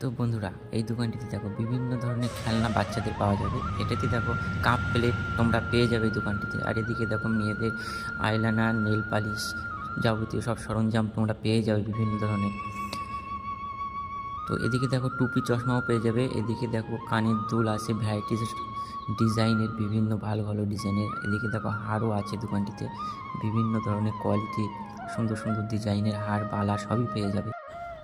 তো বন্ধুরা, এই দোকানটিতে দেখো বিভিন্ন ধরনের খেলনা বাচ্চাদের পাওয়া যাবে। এটাতে দেখো কাপ প্লেট তোমরা পেয়ে যাবে এই দোকানটিতে। আর এদিকে দেখো মেয়েদের আইলাইনার নেল পালিশ যাবতীয় সব সরঞ্জাম তোমরা পেয়ে যাবে বিভিন্ন ধরনের। তো এদিকে দেখো টুপি চশমাও পেয়ে যাবে। এদিকে দেখো কানের দুল আছে ভ্যারাইটিস ডিজাইনের বিভিন্ন ভালো ভালো ডিজাইনের এদিকে দেখো হারও আছে দোকানটিতে। বিভিন্ন ধরনের কোয়ালিটি সুন্দর সুন্দর ডিজাইনের হার, বালা সবই পেয়ে যাবে।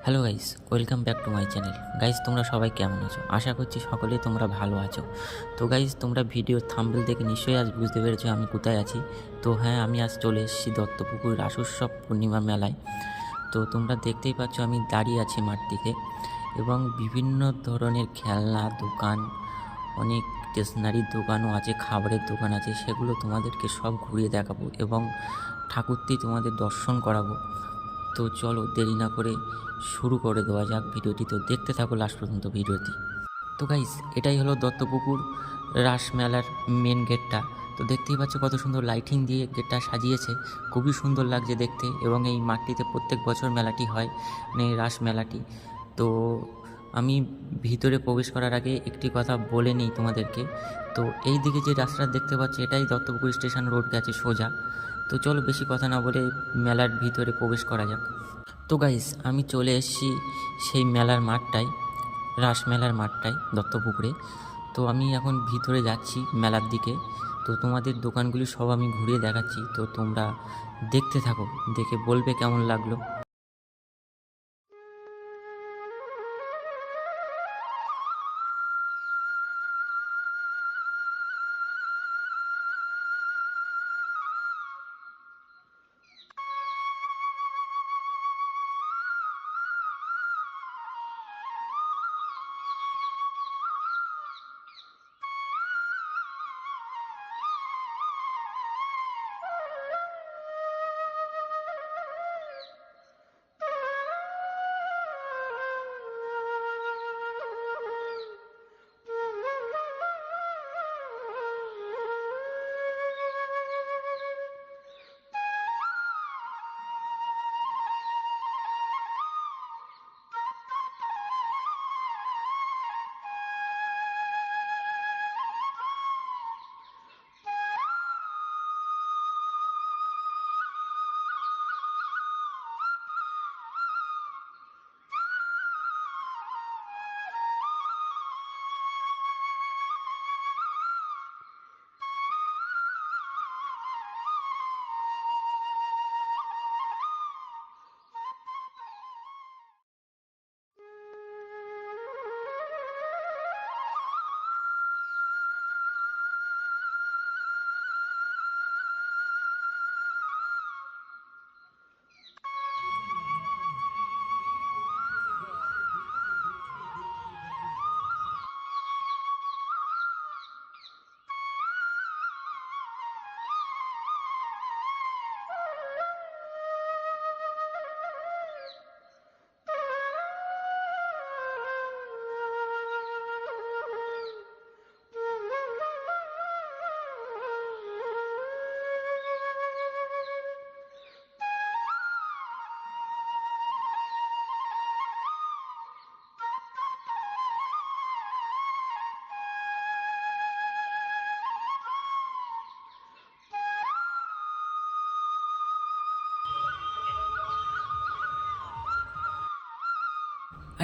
Hello guys, welcome back to my channel. Guys, তোমরা সবাই কেমন আছো? আশা করছি সকলেই তোমরা ভালো আছো। তো গাইস, তোমরা ভিডিও থাম্বেল দেখে নিশ্চয়ই আজ বুঝতে পেরেছ আমি কোথায় আছি। তো হ্যাঁ আমি আজ চলে এসেছি দত্তপুকুর রাসোৎসব পূর্ণিমা মেলায়। তো তোমরা দেখতেই পাচ্ছ আমি দাঁড়িয়ে আছি মাঠটিতে এবং বিভিন্ন ধরনের খেলনা দোকান, অনেক স্টেশনারির দোকানও আছে, খাবারের দোকান আছে, সেগুলো তোমাদেরকে সব ঘুরিয়ে দেখাবো এবং ঠাকুরটি তোমাদের দর্শন করাবো। তো চলো দেরি না করে শুরু করে দেওয়া যাক ভিডিওটি। তো দেখতে থাকো লাস্ট পর্যন্ত ভিডিওটি। তো গাইস এটাই হলো দত্তপুকুর রাস মেলার মেন গেটটা তো দেখতেই পাচ্ছ কত সুন্দর লাইটিং দিয়ে গেটটা সাজিয়েছে। খুবই সুন্দর লাগছে দেখতে এবং এই মাঠটিতে প্রত্যেক বছর মেলাটি হয় মানে রাস মেলাটি। তো আমি ভিতরে প্রবেশ করার আগে একটি কথা বলে নিই তোমাদেরকে। তো এই দিকে যে রাস্তাটা দেখতে পাচ্ছি, এটাই দত্তপুকুর স্টেশন রোড গেছে সোজা। তো চলো বেশি কথা না বলে মেলার ভিতরে প্রবেশ করা যাক। তো গাইস আমি চলে এসেছি সেই মেলার মাঠটায়, রাস মেলার মাঠটায়, দত্তপুকুরে। তো আমি এখন ভিতরে যাচ্ছি মেলার দিকে। তো তোমাদের দোকানগুলি সব আমি ঘুরিয়ে দেখাচ্ছি। তো তোমরা দেখতে থাকো, দেখে বলবে কেমন লাগল।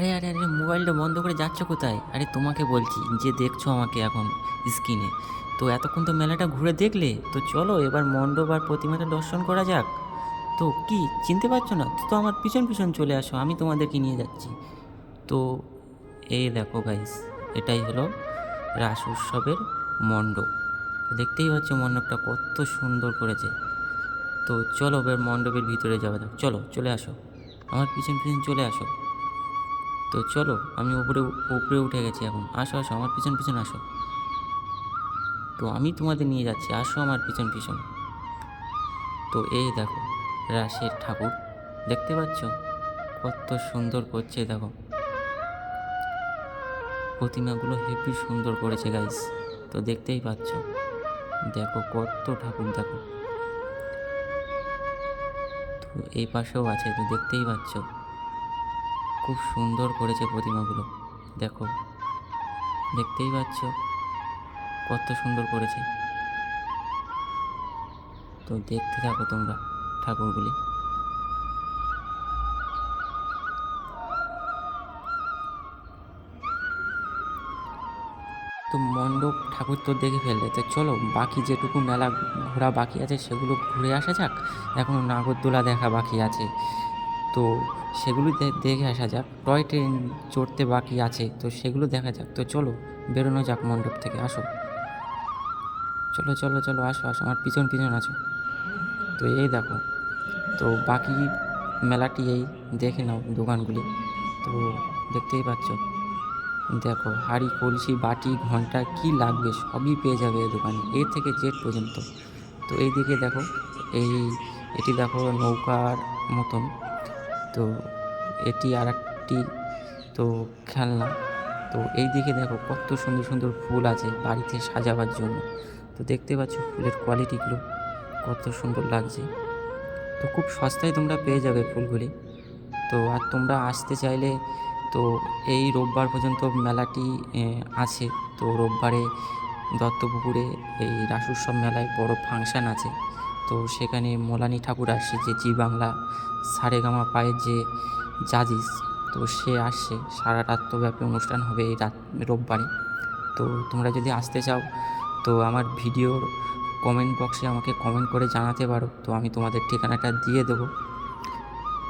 আরে আরে আরে, মোবাইলটা বন্ধ করে যাচ্ছ কোথায়? আরে, তোমাকে বলছি, যে দেখছ আমাকে এখন স্ক্রিনে। তো এতক্ষণ তো মেলাটা ঘুরে দেখলে, তো চলো এবার মণ্ডপ আর প্রতিমাটা দর্শন করা যাক। তো কি, চিনতে পারছ না? তো আমার পিছন পিছন চলে আসো, আমি তোমাদেরকে নিয়ে যাচ্ছি। তো এই দেখো গাইস এটাই হলো রাস উৎসবের মণ্ডপ। দেখতেই পাচ্ছ মণ্ডপটা কত সুন্দর করেছে। তো চলো এবার মণ্ডপের ভিতরে যাওয়া যাক। চলো, চলে আসো। আমার পিছন পিছন চলে আসো। তো চলো, আমি উপরে উপরে উঠে গেছি এখন। আসো আসো, আমার পিছন পিছন আসো। তো আমি তোমাদের নিয়ে যাচ্ছি, আসো আমার পিছন পিছন। তো এই দেখো, রাশের ঠাকুর। দেখতে পাচ্ছ? কত সুন্দর করছে দেখো। প্রতিমাগুলো হেভি সুন্দর করেছে গাইস তো দেখতেই পাচ্ছ? দেখো, কত ঠাকুর, দেখো। তো এই পাশেও আছে, তো দেখতেই পাচ্ছ? খুব সুন্দর করেছে প্রতিমাগুলো। দেখো, দেখতেই পাচ্ছ কত সুন্দর করেছে। তো দেখতে থাকো তোমরা, ঠাকুরগুলি। তো মণ্ডপ ঠাকুর তো দেখে ফেললে। তো চলো, বাকি যেটুকু মেলা ঘোরা বাকি আছে সেগুলো ঘুরে আসা যাক। এখনও নাগরদোলা দেখা বাকি আছে। তো সেগুলি দেখে আসা যাক। টয় ট্রেন চড়তে বাকি আছে, তো সেগুলো দেখা যাক। তো চলো, বেরোনো যাক মণ্ডপ থেকে, আসো। চলো চলো চলো, আসো আসো, আমার পিছন পিছন আছো। তো এই দেখো, তো বাকি মেলাটি এই, দেখে নাও দোকানগুলি। তো দেখতেই পাচ্ছ, দেখো, হাঁড়ি, কলসি, বাটি, ঘণ্টা, কি লাগবে সবই পেয়ে যাবে এই দোকানে এ থেকে জেড পর্যন্ত। তো এই দিকে দেখো, এই, এটি দেখো নৌকার মতন। তো এটি আর একটি তো খেলনা। তো এই দিকে দেখো কত সুন্দর সুন্দর ফুল আছে বাড়িতে সাজাবার জন্য। তো দেখতে পাচ্ছ ফুলের কোয়ালিটিগুলো কত সুন্দর লাগছে। তো খুব সস্তায় তোমরা পেয়ে যাবে ফুলগুলি। তো আর তোমরা আসতে চাইলে তো এই রোববার পর্যন্ত মেলাটি আছে। তো রোববারে দত্তপুকুরে এই রাসুৎসব মেলায় বড় ফাংশান আছে। তো সেখানে মোলানি ঠাকুর আসছে যে, জি বাংলা সারেগামা পায়ের যে জাজিস, তো সে আসছে। সারা রাত্রব্যাপী অনুষ্ঠান হবে এই রাত, রোববারে। তো তোমরা যদি আসতে চাও, তো আমার ভিডিওর কমেন্ট বক্সে আমাকে কমেন্ট করে জানাতে পারো। তো আমি তোমাদের ঠিকানাটা দিয়ে দেবো।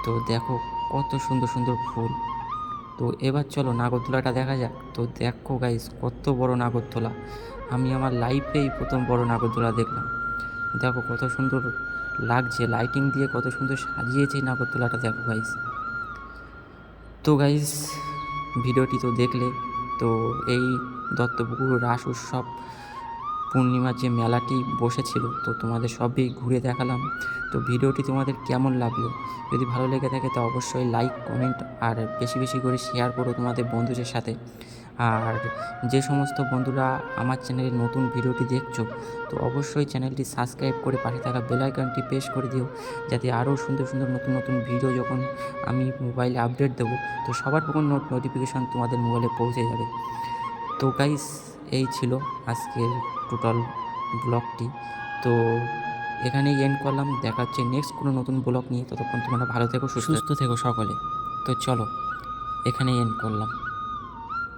তো দেখো কত সুন্দর সুন্দর ফুল। তো এবার চলো নাগরদোলাটা দেখা যাক। তো দেখো গাইস কত বড় নাগরদোলা। আমি আমার লাইফেই প্রথম বড় নাগরদোলা দেখলাম। দেখো কত সুন্দর লাগছে লাইটিং দিয়ে কত সুন্দর সাজিয়েছে এই নাগরদোলাটা, দেখো গাইস তো গাইস ভিডিওটি তো দেখলে, তো এই দত্তপুকুর, রাস উৎসব, পূর্ণিমার যে মেলাটি বসেছিল, তো তোমাদের সবই ঘুরে দেখালাম। তো ভিডিওটি তোমাদের কেমন লাগল? যদি ভালো লেগে থাকে, তো অবশ্যই লাইক কমেন্ট আর বেশি বেশি করে শেয়ার করো তোমাদের বন্ধুদের সাথে। আর যে সমস্ত বন্ধুরা আমার চ্যানেলে নতুন ভিডিওটি দেখছ তো অবশ্যই চ্যানেলটি সাবস্ক্রাইব করে পাশে থাকা বেল আইকনটি প্রেস করে দিও যাতে আরও সুন্দর সুন্দর নতুন নতুন ভিডিও যখন আমি মোবাইলে আপডেট দেবো তো সবার প্রথম নোটিফিকেশান তোমাদের মোবাইলে পৌঁছে যাবে। তো গাইস এই ছিল আজকের টোটাল ব্লগটি তো এখানেই এন্ড করলাম দেখা হচ্ছে নেক্সট কোনো নতুন ব্লগ নিয়ে। ততক্ষণ তোমরা ভালো থেকো সুস্থ থেকো। সকলে। তো চলো এখানেই এন্ড করলাম।